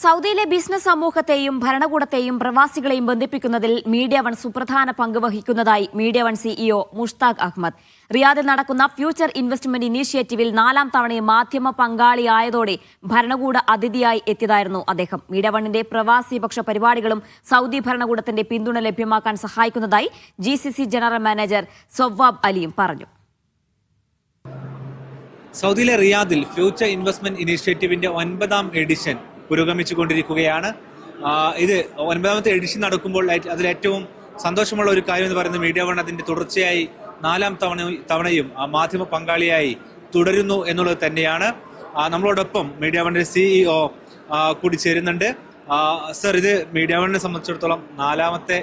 സൗദിയിലെ ബിസിനസ് സമൂഹത്തെയും ഭരണകൂടത്തെയും പ്രവാസികളെയും ബന്ധിപ്പിക്കുന്നതിൽ media one സുപ്രധാന പങ്ക് വഹിക്കുന്നതായി media one CEO Mushtaq Ahmed റിയാദിൽ നടക്കുന്ന ഫ്യൂച്ചർ ഇൻവെസ്റ്റ്മെന്റ് ഇനീഷ്യേറ്റീവിൽ നാലാം തവണയും മാധ്യമ പങ്കാളിയായതോടെ ഭരണകൂട അതിഥിയായി എത്തിയതായിരുന്നു അദ്ദേഹം. മീഡിയ വണ്ണിന്റെ പ്രവാസിപക്ഷ പരിപാടികളും സൗദി ഭരണകൂടത്തിന്റെ പിന്തുണ ലഭ്യമാക്കാൻ സഹായിക്കുന്നതായി ജി ജനറൽ മാനേജർ സൊവാബ് അലിയും പറഞ്ഞു. സൗദിയിലെ റിയാദിൽ ഫ്യൂച്ചർ ഇൻവെസ്റ്റ്മെന്റ് ഇനീഷ്യേറ്റീവിന്റെ ഒൻപതാം എഡിഷൻ പുരോഗമിച്ചുകൊണ്ടിരിക്കുകയാണ്. കൊണ്ടിരിക്കുകയാണ് ഇത് ഒൻപതാമത്തെ എഡിഷൻ നടക്കുമ്പോൾ അതിലേറ്റവും സന്തോഷമുള്ള ഒരു കാര്യം എന്ന് പറയുന്നത് മീഡിയ വൺ അതിന്റെ തുടർച്ചയായി നാലാം തവണ തവണയും മാധ്യമ പങ്കാളിയായി തുടരുന്നു എന്നുള്ളത് തന്നെയാണ്. നമ്മളോടൊപ്പം മീഡിയ വണ്ണിന്റെ സിഇഒ കൂടി ചേരുന്നുണ്ട്. സർ ഇത് മീഡിയ വണ്ണിനെ സംബന്ധിച്ചിടത്തോളം നാലാമത്തെ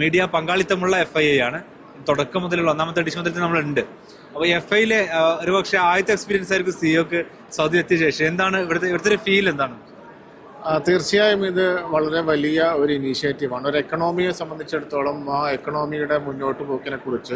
മീഡിയ പങ്കാളിത്തമുള്ള എഫ് ഐ ആണ്. തുടക്കം മുതലുള്ള ഒന്നാമത്തെ എഡിഷൻ മുതൽ നമ്മളുണ്ട്. അപ്പൊ എഫ് ഐയിലെ ഒരുപക്ഷെ ആദ്യത്തെ എക്സ്പീരിയൻസ് ആയിരിക്കും സിഒക്ക് സൗദി എത്തിയ ശേഷം. എന്താണ് ഇവിടുത്തെ ഇവിടുത്തെ ഫീൽ എന്താണ്? തീർച്ചയായും ഇത് വളരെ വലിയ ഒരു ഇനീഷ്യേറ്റീവാണ് ഒരു എക്കണോമിയെ സംബന്ധിച്ചിടത്തോളം ആ എക്കണോമിയുടെ മുന്നോട്ട് പോക്കിനെ കുറിച്ച്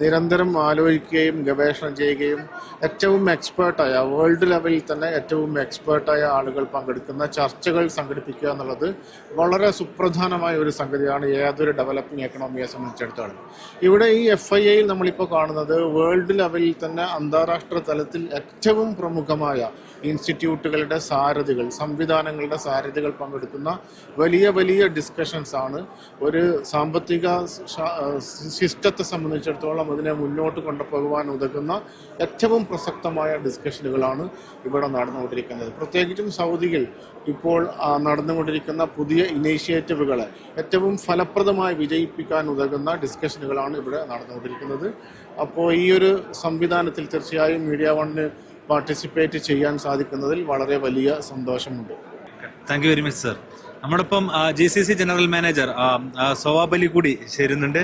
നിരന്തരം ആലോചിക്കുകയും ഗവേഷണം ചെയ്യുകയും ഏറ്റവും എക്സ്പേർട്ടായ വേൾഡ് ലെവലിൽ തന്നെ ഏറ്റവും എക്സ്പേർട്ടായ ആളുകൾ പങ്കെടുക്കുന്ന ചർച്ചകൾ സംഘടിപ്പിക്കുക എന്നുള്ളത് വളരെ സുപ്രധാനമായ ഒരു സംഗതിയാണ് ഏതൊരു ഡെവലപ്പിംഗ് എക്കണോമിയെ സംബന്ധിച്ചിടത്തോളം. ഇവിടെ ഈ എഫ് ഐ എയിൽ നമ്മളിപ്പോൾ കാണുന്നത് വേൾഡ് ലെവലിൽ തന്നെ അന്താരാഷ്ട്ര തലത്തിൽ ഏറ്റവും പ്രമുഖമായ ഇൻസ്റ്റിറ്റ്യൂട്ടുകളുടെ സാരഥികൾ സംവിധാനങ്ങളുടെ സാരഥികൾ പങ്കെടുക്കുന്ന വലിയ വലിയ ഡിസ്കഷൻസ് ആണ്. ഒരു സാമ്പത്തിക സിസ്റ്റത്തെ സംബന്ധിച്ചിടത്തോളം അതിനെ മുന്നോട്ട് കൊണ്ടുപോകുവാൻ ഉതകുന്ന ഏറ്റവും പ്രസക്തമായ ഡിസ്കഷനുകളാണ് ഇവിടെ നടന്നുകൊണ്ടിരിക്കുന്നത്. പ്രത്യേകിച്ചും സൗദിയിൽ ഇപ്പോൾ നടന്നുകൊണ്ടിരിക്കുന്ന പുതിയ ഇനീഷ്യേറ്റീവുകളെ ഏറ്റവും ഫലപ്രദമായി വിജയിപ്പിക്കാൻ ഉതകുന്ന ഡിസ്കഷനുകളാണ് ഇവിടെ നടന്നുകൊണ്ടിരിക്കുന്നത്. അപ്പോൾ ഈ ഒരു സംവിധാനത്തിൽ തീർച്ചയായും മീഡിയ വണ്ണിന് പാർട്ടിസിപ്പേറ്റ് ചെയ്യാൻ സാധിക്കുന്നതിൽ വളരെ വലിയ സന്തോഷമുണ്ട്. Thank you very much sir. നമ്മോടൊപ്പം G C C general manager Sowab Ali കൂടി ചേരുന്നുണ്ട്.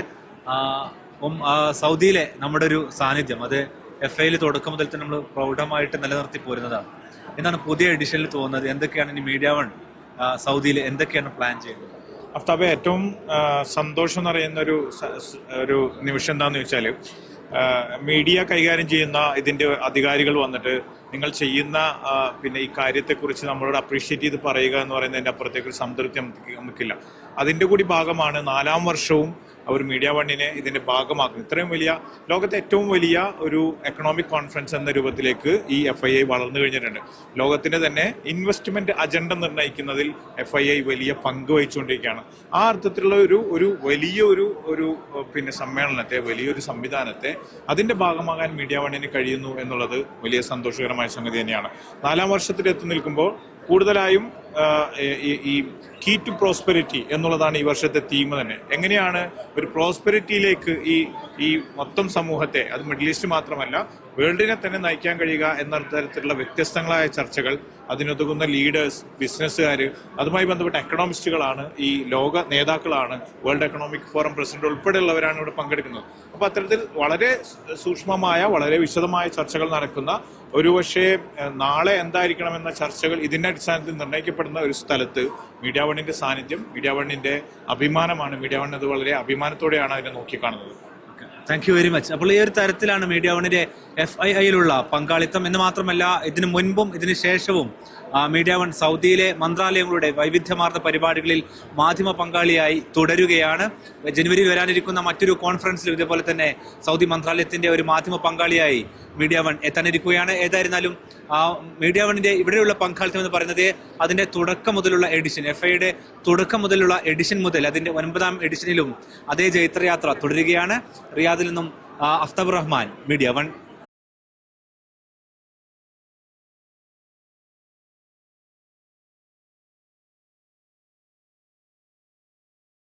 അപ്പം സൗദിയിലെ നമ്മുടെ ഒരു സാന്നിധ്യം അത് എഫ് ഐയിൽ തുടക്കം മുതൽ തന്നെ നമ്മൾ പ്രൗഢമായിട്ട് നിലനിർത്തി പോരുന്നതാണ്. എന്താണ് പുതിയ എഡിഷനിൽ തോന്നുന്നത്? എന്തൊക്കെയാണ് ഇനി മീഡിയ വൺ സൗദിയിൽ എന്തൊക്കെയാണ് പ്ലാൻ ചെയ്യുന്നത്? അഫ്താബ് ഏറ്റവും സന്തോഷം സന്തോഷം പറയുന്ന ഒരു ഒരു നിമിഷം എന്താണെന്ന് വെച്ചാൽ മീഡിയ കൈകാര്യം ചെയ്യുന്ന ഇതിന്റെ അധികാരികൾ വന്നിട്ട് നിങ്ങൾ ചെയ്യുന്ന പിന്നെ ഈ കാര്യത്തെ കുറിച്ച് നമ്മളോട് അപ്രീഷിയേറ്റ് ചെയ്ത് പറയുക എന്ന് പറയുന്നതിന്റെ അപ്പുറത്തേക്ക് ഒരു സംതൃപ്തി നമുക്ക് നമുക്കില്ല. അതിന്റെ കൂടി ഭാഗമാണ് നാലാം വർഷവും അവർ മീഡിയ വണ്ണിനെ ഇതിന്റെ ഭാഗമാക്കുന്നു. ഇത്രയും വലിയ ലോകത്തെ ഏറ്റവും വലിയ ഒരു എക്കണോമിക് കോൺഫറൻസ് എന്ന രൂപത്തിലേക്ക് ഈ എഫ് ഐ ഐ വളർന്നു കഴിഞ്ഞിട്ടുണ്ട്. ലോകത്തിന്റെ തന്നെ ഇൻവെസ്റ്റ്മെന്റ് അജണ്ട നിർണയിക്കുന്നതിൽ എഫ് ഐ ഐ വലിയ പങ്ക് വഹിച്ചുകൊണ്ടിരിക്കുകയാണ്. ആ അർത്ഥത്തിലുള്ള ഒരു ഒരു വലിയ ഒരു ഒരു പിന്നെ സമ്മേളനത്തെ വലിയൊരു സംവിധാനത്തെ അതിന്റെ ഭാഗമാകാൻ മീഡിയ വണ്ണിന് കഴിയുന്നു എന്നുള്ളത് വലിയ സന്തോഷകരമായ സംഗതി തന്നെയാണ്. നാലാം വർഷത്തിൽ എത്തി നിൽക്കുമ്പോൾ കൂടുതലായും ഈ- കീ ടു പ്രോസ്പെരിറ്റി എന്നുള്ളതാണ് ഈ വർഷത്തെ തീം തന്നെ. എങ്ങനെയാണ് ഒരു പ്രോസ്പെരിറ്റിയിലേക്ക് ഈ ഈ മൊത്തം സമൂഹത്തെ അത് മിഡിൽ ഈസ്റ്റ് മാത്രമല്ല വേൾഡിനെ തന്നെ നയിക്കാൻ കഴിയുക എന്ന തരത്തിലുള്ള വ്യത്യസ്തങ്ങളായ ചർച്ചകൾ അതിനുതകുന്ന ലീഡേഴ്സ് ബിസിനസ്സുകാർ അതുമായി ബന്ധപ്പെട്ട എക്കണോമിസ്റ്റുകളാണ് ഈ ലോക നേതാക്കളാണ് വേൾഡ് എക്കണോമിക് ഫോറം പ്രസിഡന്റ് ഉൾപ്പെടെയുള്ളവരാണ് ഇവിടെ പങ്കെടുക്കുന്നത്. അപ്പോൾ അത്തരത്തിൽ വളരെ സൂക്ഷ്മമായ വളരെ വിശദമായ ചർച്ചകൾ നടക്കുന്ന ഒരു പക്ഷേ നാളെ എന്തായിരിക്കണം എന്ന ചർച്ചകൾ ഇതിന്റെ അടിസ്ഥാനത്തിൽ നിർണയിക്കപ്പെടുന്ന ഒരു സ്ഥലത്ത് മീഡിയ വണ്ണിന്റെ സാന്നിധ്യം മീഡിയ വണ്ണിന്റെ അഭിമാനമാണ്. മീഡിയ വൺ അത് വളരെ അഭിമാനത്തോടെയാണ് അതിനെ നോക്കിക്കാണുന്നത്. താങ്ക് യു വെരി മച്ച് അപ്പോൾ ഈ ഒരു തരത്തിലാണ് മീഡിയ വണ്ണിന്റെ എഫ് ഐ ഐയിലുള്ള പങ്കാളിത്തം. എന്ന് മാത്രമല്ല ഇതിനു മുൻപും ഇതിനു ശേഷവും മീഡിയ വൺ സൗദിയിലെ മന്ത്രാലയങ്ങളുടെ വൈവിധ്യമാർന്ന പരിപാടികളിൽ മാധ്യമ പങ്കാളിയായി തുടരുകയാണ്. ജനുവരി വരാനിരിക്കുന്ന മറ്റൊരു കോൺഫറൻസിലും ഇതേപോലെ തന്നെ സൗദി മന്ത്രാലയത്തിന്റെ ഒരു മാധ്യമ പങ്കാളിയായി മീഡിയ വൺ എത്താനിരിക്കുകയാണ്. ഏതായിരുന്നാലും മീഡിയ വണ്ണിന്റെ ഇവിടെയുള്ള പങ്കാളിത്തം എന്ന് പറയുന്നത് അതിന്റെ തുടക്കം മുതലുള്ള എഡിഷൻ എഫ് ഐയുടെ തുടക്കം മുതലുള്ള എഡിഷൻ മുതൽ അതിന്റെ ഒൻപതാം എഡിഷനിലും അതേ ജൈത്രയാത്ര തുടരുകയാണ്. റിയാദിൽ നിന്നും അഫ്തബ് റഹ്മാൻ മീഡിയ വൺ